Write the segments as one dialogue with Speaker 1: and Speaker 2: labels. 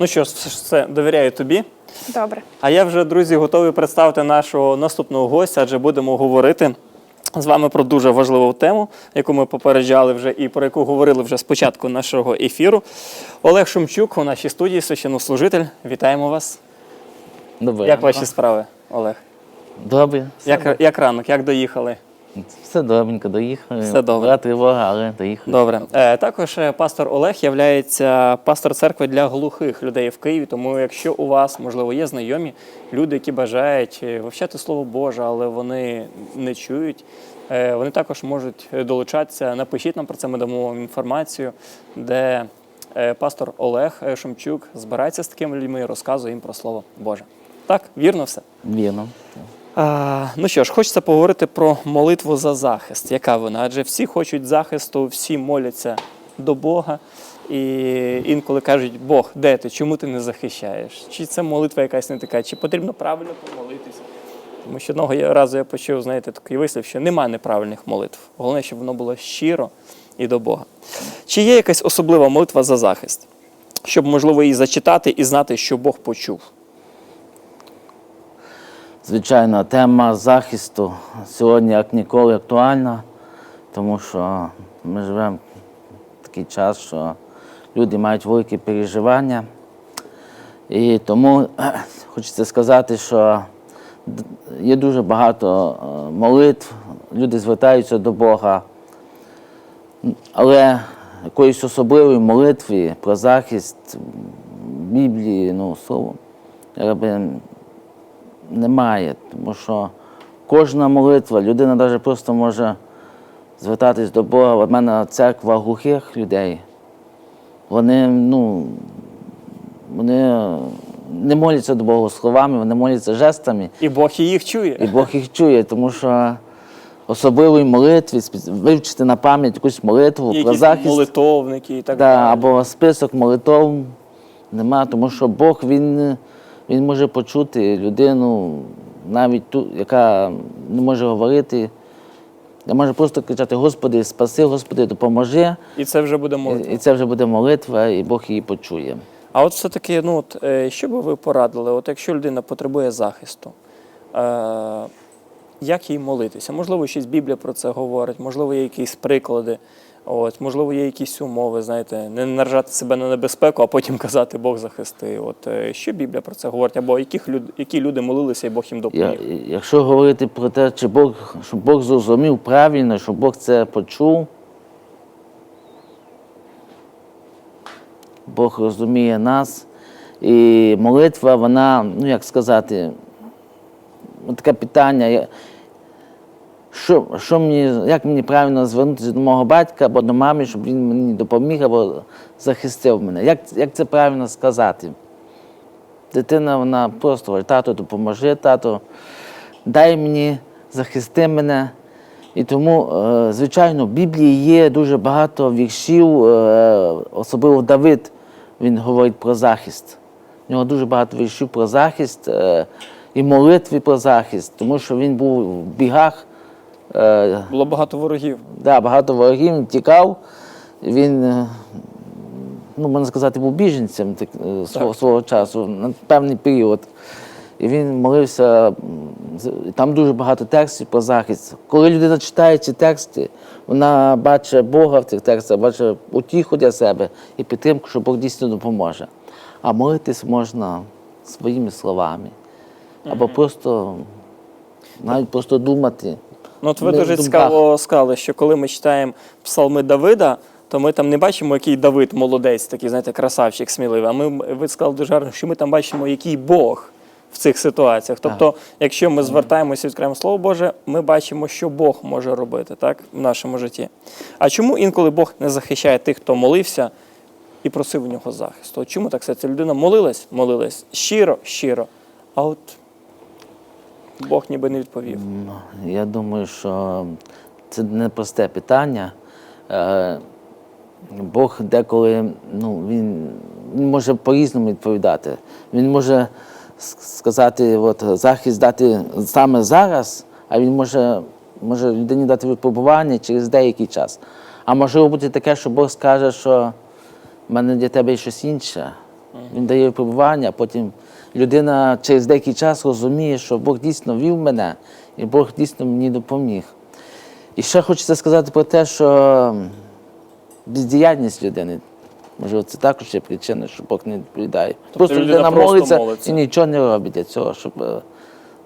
Speaker 1: Ну що ж, все, довіряю тобі.
Speaker 2: Добре.
Speaker 1: А я вже, друзі, готовий представити нашого наступного гостя, адже будемо говорити з вами про дуже важливу тему, яку ми попереджали вже і про яку говорили вже спочатку нашого ефіру. Олег Шумчук у нашій студії, священнослужитель. Вітаємо вас.
Speaker 3: Добре.
Speaker 1: Як ваші справи, Олег?
Speaker 3: Добре.
Speaker 1: Як, як ранок, як доїхали?
Speaker 3: Все добренько, доїхали.
Speaker 1: Все добре.
Speaker 3: Була тривога, але доїхали.
Speaker 1: Добре. Е, також е, пастор Олег є пастор церкви для глухих людей в Києві. Тому, якщо у вас, можливо, є знайомі люди, які бажають е, вивчати Слово Боже, але вони не чують, е, вони також можуть долучатися. Напишіть нам про це, ми дамо вам інформацію, де е, пастор Олег е, Шумчук збирається з такими людьми і розказує їм про Слово Боже. Так, вірно все.
Speaker 3: Вірно.
Speaker 1: Ну що ж, хочеться поговорити про молитву за захист. Яка вона? Адже всі хочуть захисту, всі моляться до Бога. І інколи кажуть, Бог, де ти? Чому ти не захищаєш? Чи це молитва якась не така, чи потрібно правильно помолитися? Тому що одного разу я почув, знаєте, такий вислів, що немає неправильних молитв. Головне, щоб воно було щиро і до Бога. Чи є якась особлива молитва за захист? Щоб, можливо, її зачитати і знати, що Бог почув.
Speaker 3: Звичайно, тема захисту сьогодні як ніколи актуальна, тому що ми живемо в такий час, що люди мають великі переживання. І тому хочеться сказати, що є дуже багато е, молитв, люди звертаються до Бога. Але якоїсь особливої молитви про захист Біблії, ну, слово, якби немає. Тому що кожна молитва, людина навіть просто може звертатись до Бога. У мене церква глухих людей. Вони, ну, вони не моляться до Бога словами, вони моляться жестами.
Speaker 1: І Бог їх чує.
Speaker 3: І Бог їх чує, тому що особливої молитви, спец- вивчити на пам'ять якусь молитву про захист
Speaker 1: молитовники і так
Speaker 3: да,
Speaker 1: далі.
Speaker 3: або список молитов нема, тому що Бог він, він може почути людину, навіть ту, яка не може говорити. Я може просто кричати: Господи, спаси, Господи, допоможи.
Speaker 1: І це вже буде молитва.
Speaker 3: І це вже буде молитва, і Бог її почує.
Speaker 1: А от все-таки, ну от, е, що би ви порадили, от якщо людина потребує захисту, е, як їй молитися? Можливо, щось Біблія про це говорить, можливо, є якісь приклади, от, можливо, є якісь умови, знаєте, не наражати себе на небезпеку, а потім казати Бог захисти. От е, що Біблія про це говорить? Або яких люд, які люди молилися, і Бог їм
Speaker 3: Я, якщо говорити про те, чи Бог, щоб Бог зрозумів правильно, щоб Бог це почув, Бог розуміє нас. І молитва, вона, ну як сказати, таке питання, що, що мені, як мені правильно звернутися до мого батька або до мами, щоб він мені допоміг або захистив мене. Як, як це правильно сказати? Дитина вона просто говорить, тато, допоможи, тато, дай мені, захисти мене. І тому, е, звичайно, в Біблії є дуже багато віршів, е, особливо Давид, він говорить про захист. У нього дуже багато віршів про захист е, і молитви про захист, тому що він був в бігах. Е,
Speaker 1: Було багато ворогів.
Speaker 3: Да, багато ворогів, тікав. Він, е, ну, можна сказати, був біженцем так, е, свого, свого часу на певний період. І він молився, там дуже багато текстів про захист. Коли людина читає ці тексти, вона бачить Бога в цих текстах, бачить утіху для себе і підтримку, що Бог дійсно допоможе. А молитись можна своїми словами. Або просто навіть просто думати.
Speaker 1: Ну, от ви дуже
Speaker 3: думках.
Speaker 1: цікаво сказали, що коли ми читаємо псалми Давида, то ми там не бачимо, який Давид молодець, такий, знаєте, красавчик сміливий. А ми ви сказали дуже гарно, що ми там бачимо, який Бог в цих ситуаціях. Тобто, якщо ми звертаємося і відкриємо Слово Боже, ми бачимо, що Бог може робити так, в нашому житті. А чому інколи Бог не захищає тих, хто молився і просив у нього захисту? От чому так все? Ця людина молилась, молилась щиро, щиро, а от Бог ніби не відповів.
Speaker 3: Ну, Я думаю, що це непросте питання. Е, Бог деколи ну, він, він може по-різному відповідати. Він може сказати, от, захист дати саме зараз, а він може, може людині дати випробування через деякий час. А може бути таке, що Бог скаже, що в мене для тебе є щось інше. Він дає випробування, а потім людина через деякий час розуміє, що Бог дійсно вів мене, і Бог дійсно мені допоміг. І ще хочеться сказати про те, що бездіяльність людини. Можливо, це також є причина, що Бог не відповідає. просто
Speaker 1: людина
Speaker 3: людина
Speaker 1: просто
Speaker 3: молиться,
Speaker 1: молиться.
Speaker 3: і нічого не робить для цього, щоб е,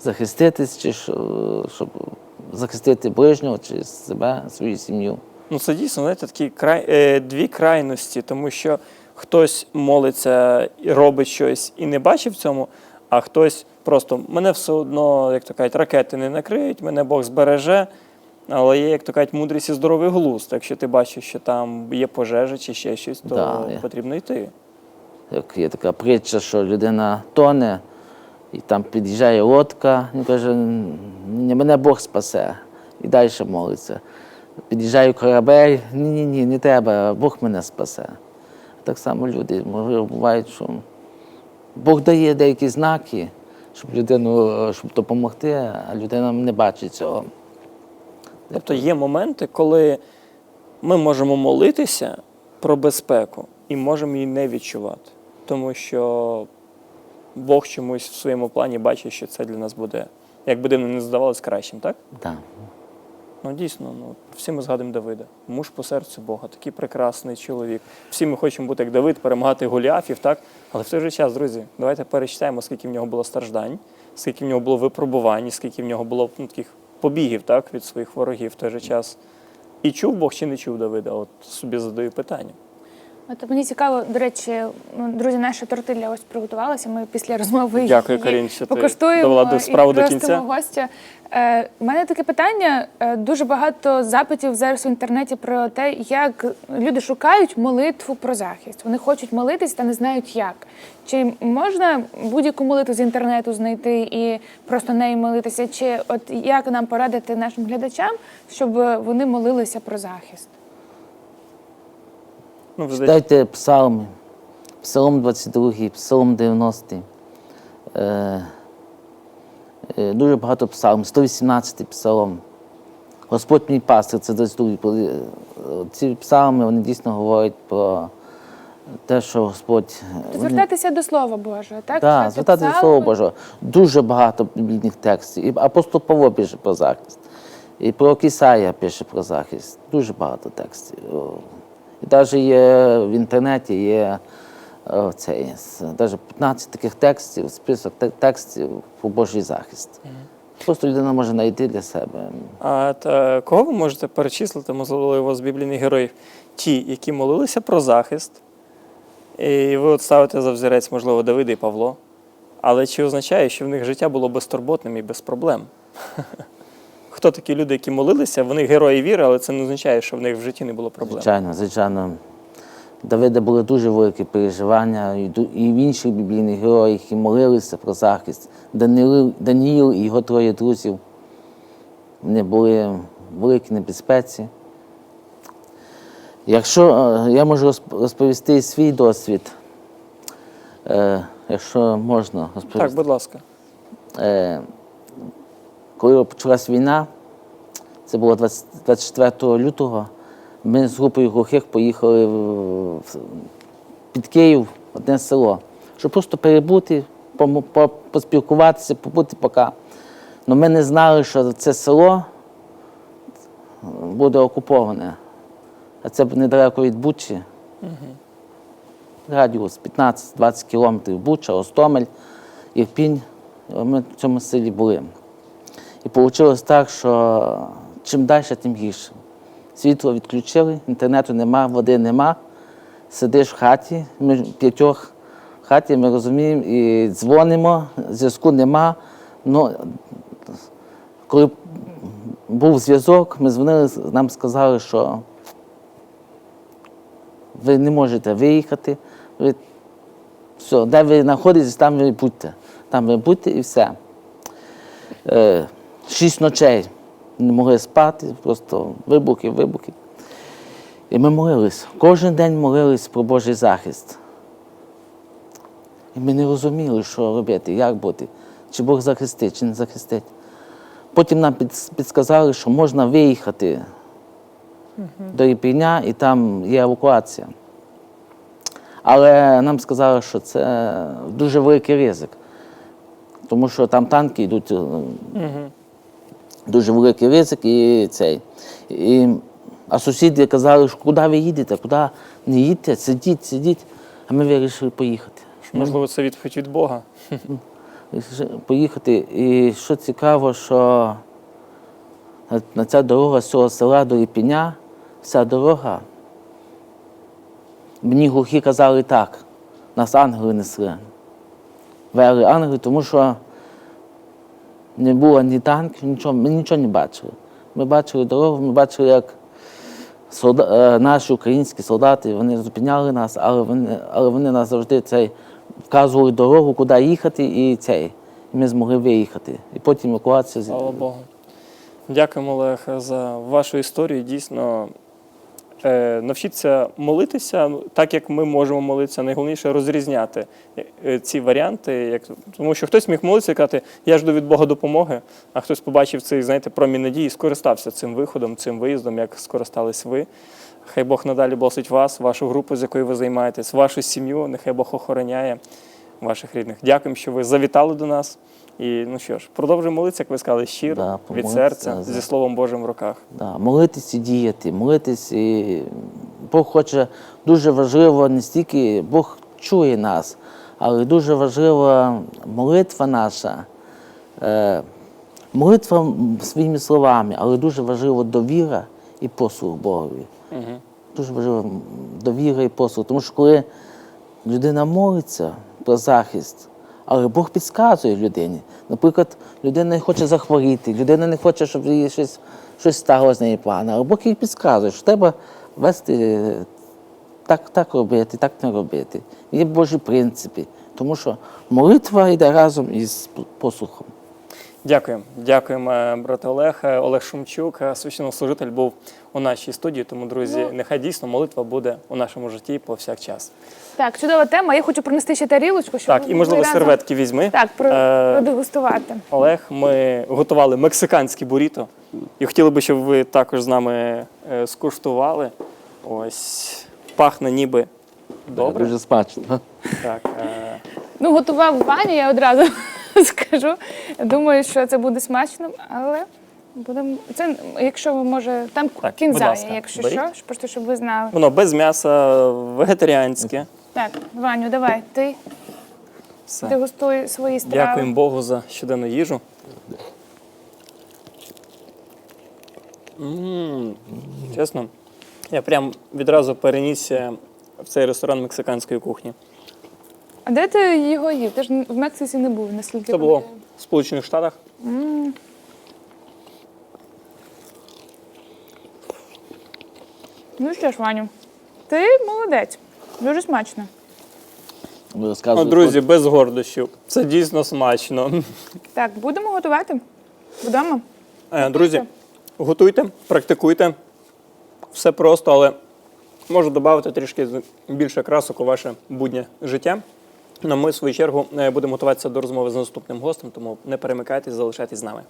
Speaker 3: захиститись, чи щоб захистити ближнього, чи себе, свою сім'ю.
Speaker 1: Ну, це дійсно, знаєте, такі край, е, дві крайності, тому що хтось молиться і робить щось і не бачить в цьому, а хтось просто мене все одно, як то кажуть, ракети не накриють, мене Бог збереже. Але є, як то кажуть, мудрість і здоровий глузд. Якщо ти бачиш, що там є пожежа чи ще щось, то
Speaker 3: Да,
Speaker 1: потрібно йти.
Speaker 3: Як є така притча, що людина тоне, і там під'їжджає лодка, він каже, ні, мене Бог спасе. І далі молиться. Під'їжджає корабель, ні-ні, ні, не треба, Бог мене спасе. Так само люди, можливо, бувають, що Бог дає деякі знаки, щоб людину, щоб допомогти, а людина не бачить цього.
Speaker 1: Тобто є моменти, коли ми можемо молитися про безпеку і можемо її не відчувати, тому що Бог чомусь в своєму плані бачить, що це для нас буде, як би дивно не здавалось, кращим, так?
Speaker 3: Да.
Speaker 1: Ну дійсно, ну всі ми згадуємо Давида, муж по серцю Бога, такий прекрасний чоловік. Всі ми хочемо бути як Давид, перемагати Голіафів, так? Але в той же час, друзі, давайте перечитаємо, скільки в нього було страждань, скільки в нього було випробувань, скільки в нього було ну, таких побігів так, від своїх ворогів в той же час. І чув Бог чи не чув Давида? От собі задаю питання.
Speaker 2: От мені цікаво, до речі, ну, друзі, наша тортилля ось приготувалася. Ми після розмови
Speaker 1: Дякую,
Speaker 2: її
Speaker 1: Карін, що ти
Speaker 2: покуштуємо
Speaker 1: до справу
Speaker 2: і
Speaker 1: до кінця.
Speaker 2: гостя. Е, у мене таке питання. Е, дуже багато запитів зараз в інтернеті про те, як люди шукають молитву про захист. Вони хочуть молитись та не знають як. Чи можна будь-яку молитву з інтернету знайти і просто нею молитися? Чи от як нам порадити нашим глядачам, щоб вони молилися про захист?
Speaker 1: Ну, вже
Speaker 3: Читайте псалми. Псалом 22, Псалом 90. Е, е, дуже багато псалм, 118 псалом. Господь мій пастир, це 22. Коли, е, Ці псалми вони дійсно говорять про те, що Господь. е, вони-
Speaker 2: Звертатися до Слова Божого, так?
Speaker 3: Так,
Speaker 2: Читати
Speaker 3: звертати до. Слова Божого. Дуже багато біблійних текстів. І апостол Павло пише про захист. І про Ісая пише про захист. Дуже багато текстів. І навіть є в інтернеті є о, цей, з- навіть 15 таких текстів, список текстів про Божий захист. Просто людина може знайти для себе.
Speaker 1: А та, кого ви можете перечислити, можливо, з біблійних героїв? Ті, які молилися про захист, і ви от ставите за взірець, можливо, Давида і Павло. Але чи означає, що в них життя було безтурботним і без проблем? Хто такі люди, які молилися? Вони герої віри, але це не означає, що в них в житті не було проблем.
Speaker 3: Звичайно, звичайно. Давида були дуже великі переживання, і в інших біблійних героїв, які молилися про захист. Даніїл і його троє друзів. Вони були в великій небезпеці. Якщо е, я можу розповісти свій досвід, е, якщо можна розповісти.
Speaker 1: Так, будь ласка.
Speaker 3: Коли почалась війна, це було 20 24 лютого, ми з групою глухих поїхали в- під Київ, в одне село, щоб просто перебути, поспілкуватися, побути поки. Але ми не знали, що це село буде окуповане. А це недалеко від Бучі. Радіус 15-20 кілометрів Буча, Остомель, Ірпінь. Ми в цьому селі були. І вийшло так, що чим далі, тим гірше. Світло відключили, інтернету нема, води нема. Сидиш в хаті, ми в п'ятьох хаті, ми розуміємо, і дзвонимо, зв'язку нема. Ну, коли був зв'язок, ми дзвонили, нам сказали, що ви не можете виїхати. Ви, все, де ви знаходитесь, там ви будьте. Там ви будьте і все. Е, шість ночей не могли спати, просто вибухи, вибухи. І ми молились. Кожен день молились про Божий захист. І ми не розуміли, що робити, як бути, чи Бог захистить, чи не захистить. Потім нам під- підсказали, що можна виїхати до Ірпіня, і там є евакуація. Але нам сказали, що це дуже великий ризик. Тому що там танки йдуть. е, Дуже великий ризик і цей. І, а сусіди казали, що куди ви їдете, куди не їдьте, сидіть, сидіть. А ми вирішили поїхати.
Speaker 1: Можливо, це відповідь від Бога.
Speaker 3: Поїхати. І що цікаво, що на- ця дорога з цього села до Ірпіня, вся дорога. Мені глухі казали так, нас ангели несли. Вели ангели, тому що не було ні танків, нічого, ми нічого не бачили. Ми бачили дорогу, ми бачили, як солда- е, наші українські солдати вони зупиняли нас, але вони, але вони нас завжди цей, вказували дорогу, куди їхати, і цей. І ми змогли виїхати. І потім евакуація.
Speaker 1: Слава Богу. Дякуємо, Олег, за вашу історію. Дійсно, навчіться молитися ну, так, як ми можемо молитися. Найголовніше розрізняти е, ці варіанти. Як, тому що хтось міг молитися і казати, я жду від Бога допомоги, а хтось побачив цей, знаєте, промінь надії скористався цим виходом, цим виїздом, як скористались ви. Хай Бог надалі благословить вас, вашу групу, з якою ви займаєтесь, вашу сім'ю. Нехай Бог охороняє ваших рідних. Дякуємо, що ви завітали до нас. І ну що ж, продовжуємо молитися, як ви сказали, щиро,
Speaker 3: Да,
Speaker 1: від серця,
Speaker 3: за-
Speaker 1: зі Словом Божим в руках.
Speaker 3: Да, молитись і діяти, молитись. І Бог хоче дуже важливо не стільки Бог чує нас, але дуже важлива молитва наша. Е, молитва своїми словами, але дуже важливо довіра і послуг Богові.
Speaker 1: Угу.
Speaker 3: Дуже важлива довіра і послуг. Тому що коли людина молиться про захист, але Бог підказує людині. Наприклад, людина не хоче захворіти, людина не хоче, щоб їй щось, щось стало з неї погано, але Бог їй підказує, що треба вести е, так, так робити, так не робити. Є Божі принципи. Тому що молитва йде разом із послухом.
Speaker 1: Дякуємо. Дякуємо, е, брате Олег. Е, Олег Шумчук, е, священнослужитель, був у нашій студії. Тому, друзі, нехай дійсно молитва буде у нашому житті повсякчас.
Speaker 2: Так, чудова тема. Я хочу принести ще тарілочку, щоб
Speaker 1: Так, і можливо
Speaker 2: разом-
Speaker 1: серветки візьми.
Speaker 2: Так, про,
Speaker 1: Е,
Speaker 2: продегустувати.
Speaker 1: Олег, ми готували мексиканські буріто. І хотіли би, щоб ви також з нами е, скуштували. Ось пахне ніби добре.
Speaker 3: Дуже смачно.
Speaker 1: Так, е,
Speaker 2: Ну, готував Ваня, я одразу скажу. Думаю, що це буде смачно, але будемо. Це, якщо ви може, там
Speaker 1: Так, будь
Speaker 2: кінза,
Speaker 1: ласка,
Speaker 2: є, якщо
Speaker 1: беріть.
Speaker 2: що, просто щоб ви знали.
Speaker 1: воно без м'яса, вегетаріанське.
Speaker 2: Так, Ваню, давай, ти
Speaker 1: Все.
Speaker 2: дегустуй свої страви.
Speaker 1: Дякуємо Богу за щоденну їжу. М, Чесно, я прям відразу перенісся в цей ресторан мексиканської кухні.
Speaker 2: А де ти його їв? Ти ж в Мексиці не був, наскільки
Speaker 1: Це було
Speaker 2: пам'ятаю.
Speaker 1: в Сполучених Штатах.
Speaker 2: Ну що ж, Ваню, ти молодець. Дуже смачно.
Speaker 3: Ви
Speaker 1: Ну,
Speaker 3: розказуєте,
Speaker 1: друзі, без гордощів. Це дійсно смачно.
Speaker 2: Так, будемо готувати. Вдома.
Speaker 1: Е, Друзі, готуйте, практикуйте. Все просто, але можу додати трішки з- більше красок у ваше буднє життя. Ну, ми, в свою чергу, е, будемо готуватися до розмови з наступним гостем, тому не перемикайтесь, залишайтесь з нами.